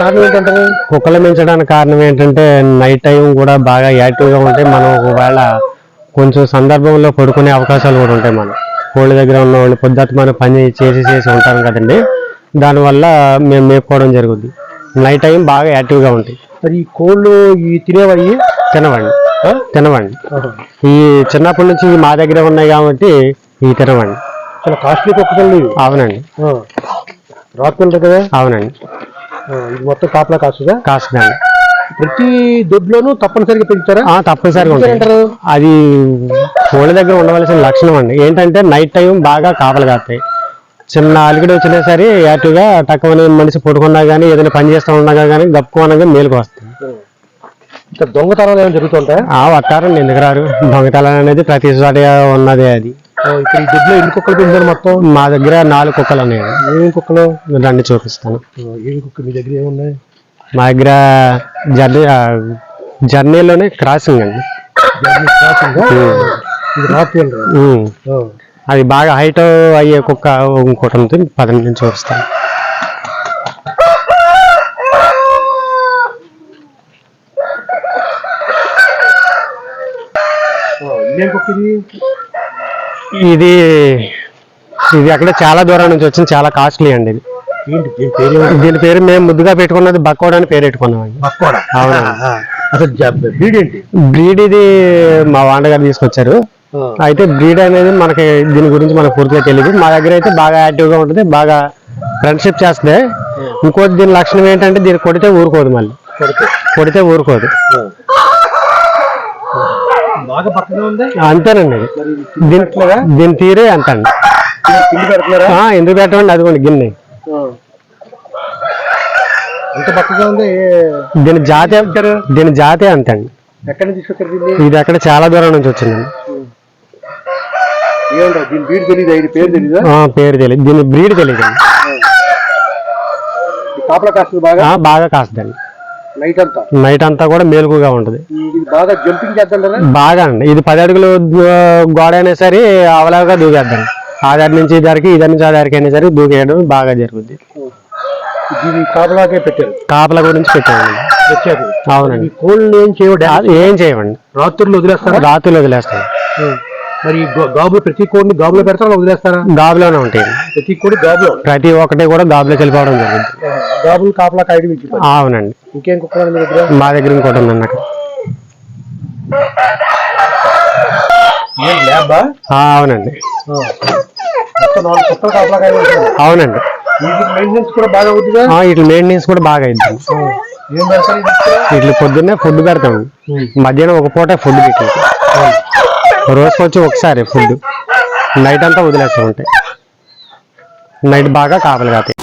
కారణం కుక్కలు పెంచడానికి కారణం ఏంటంటే నైట్ టైం కూడా బాగా యాక్టివ్గా ఉంటాయి మనం ఒకవేళ కొంచెం సందర్భంలో పడుకునే అవకాశాలు కూడా ఉంటాయి మనం కోళ్ళ దగ్గర ఉన్న వాళ్ళు పొద్దుట మనం పని చేసి చేసి ఉంటాం కదండి. దానివల్ల మేము మేపుకోవడం జరుగుద్ది. నైట్ టైం బాగా యాక్టివ్గా ఉంటాయి. మరి ఈ కోళ్ళు ఈ తినేవయ్యి తినవండి. తినవండి. ఈ చిన్నప్పటి నుంచి మా దగ్గర ఉన్నాయి కాబట్టి ఈ తినవండి. చాలా కాస్ట్లీ కుక్క పిల్లలు ఇవి. అవునండి. కదా అవునండి. ఇది మొత్తం కాపలా కాస్తుందా కాస్తుందండి ప్రతి దొడ్లోనూ తప్పనిసరిగా పెంచుతారా? తప్పనిసరిగా ఉంటాయి. అంటారు? అది కోళ్ళ దగ్గర ఉండవలసిన లక్షణం అండి. ఏంటంటే నైట్ టైం బాగా కాపలు కాస్తాయి. చిన్న అలికిడి వచ్చినా సరే యాక్టివ్గా టక్కువని మనిషి పడుకున్నా కానీ ఏదైనా పని చేస్తూ ఉన్నా కానీ గప్పు అనగా మేలుకు వస్తాయి. ఇంకా దొంగతనాలు ఏమైనా జరుగుతుంటాయా? ఆ వస్తారండి. ఎందుకు రారు? దొంగతనం అనేది ప్రతి చోట ఉన్నదే అది. ఇక్కడ ఈ దొడ్లో ఎన్ని కుక్కలు పెంచారు మొత్తం? మా దగ్గర నాలుగు కుక్కలు ఉన్నాయి. ఏమేమి కుక్కలు? రండి చూపిస్తాను. ఏమి కుక్క మీ దగ్గర ఏమున్నాయి? మా దగ్గర జర్నీ జర్నీలోనే క్రాసింగ్ అండి. అది బాగా హైట్ అయ్యే కుక్క ఇంకోటి ఉంది పదండి నుంచి చూపిస్తాను. ఇదేం కుక్క ఇది ఇది అక్కడ చాలా దూరం నుంచి వచ్చింది చాలా కాస్ట్లీ అండి ఇది. దీని పేరు మేము ముద్దుగా పెట్టుకున్నది బక్కోడ్ అని పేరు పెట్టుకున్నాం అండి. బక్కోడా. అవునా. ఆ, అసలు బ్రీడ్ ఏంటి? బ్రీడ్ ఇది మా వాండగారు తీసుకొచ్చారు. అయితే బ్రీడ్ అనేది మనకి దీని గురించి మనకు పూర్తిగా తెలియదు మా దగ్గర అయితే బాగా యాక్టివ్గా ఉంటుంది బాగా ఫ్రెండ్షిప్ చేస్తుంది ఇంకోటి దీని లక్షణం ఏంటంటే దీన్ని కొడితే ఊరుకోదు మళ్ళీ. కొడితే? ఊరుకోదు ఆ. బాగా పక్కనే ఉంది అంతేనండి. దీని దీని తీరే అంత అండి ఎందుకు పెట్టమండి? అదిగోండి గిన్నె. దీని జాతే దీని జాతే అంతే అండి ఇది అక్కడ చాలా దూరం నుంచి వచ్చిందండి. పేరు తెలీదా? ఆ, పేరు తెలియదు దీని బ్రీడ్ తెలియదు కాపలా కాస్తుంది బాగా? బాగా కాస్తుందండి. నైట్ అంతా? నైట్ అంతా కూడా మేలుకుగా ఉంటుంది. బాగా జంపింగ్ చేద్దాం బాగా అండి. ఇది పది అడుగులు గోడ అయినా సరే అవలాగా దూకేద్దండి ఆ దారి నుంచి ఈ దారికి ఈ దారి నుంచి ఆ దారికి అయినా సరే దూకేయడం బాగా జరుగుద్ది. దీని కాపలాకే పెట్టారు? కాపల గురించి పెట్టామండి అవునండి. కోళ్ళు ఏం అది ఏం చేయమండి రాత్రులు వదిలేస్తారా? రాత్రులు వదిలేస్తాం. మరి గాబులు ప్రతి కోడిని గాబులో పెడతారా వదిలేస్తారా? గాబులోనే ఉంటాయి. ప్రతి కోడి గాబులో. ప్రతి ఒక్కటి కూడా గాబులోకి వెళ్ళిపోవడం జరుగుద్ది గాబులు కాపలా కాయడం అవునండి. ఇంకేం కుక్కలు మీ దగ్గర? ఇంకోటి ఉందండి అక్కడ. ఏం ల్యాబా? ఆ, అవునండి. అవునండి. వీటి మెయింటెనెన్స్ కూడా బాగా అయింది. ఇక్కడ? వీటి పొద్దున్నే ఫుడ్ పెడతాం. మధ్యాహ్నం ఒక పూట ఫుడ్ పెట్టి రోజుకి వచ్చి ఒకసారి ఫుడ్ నైట్ అంతా వదిలేస్తూ ఉంటాయి నైట్ బాగా కాపలు కాతాయి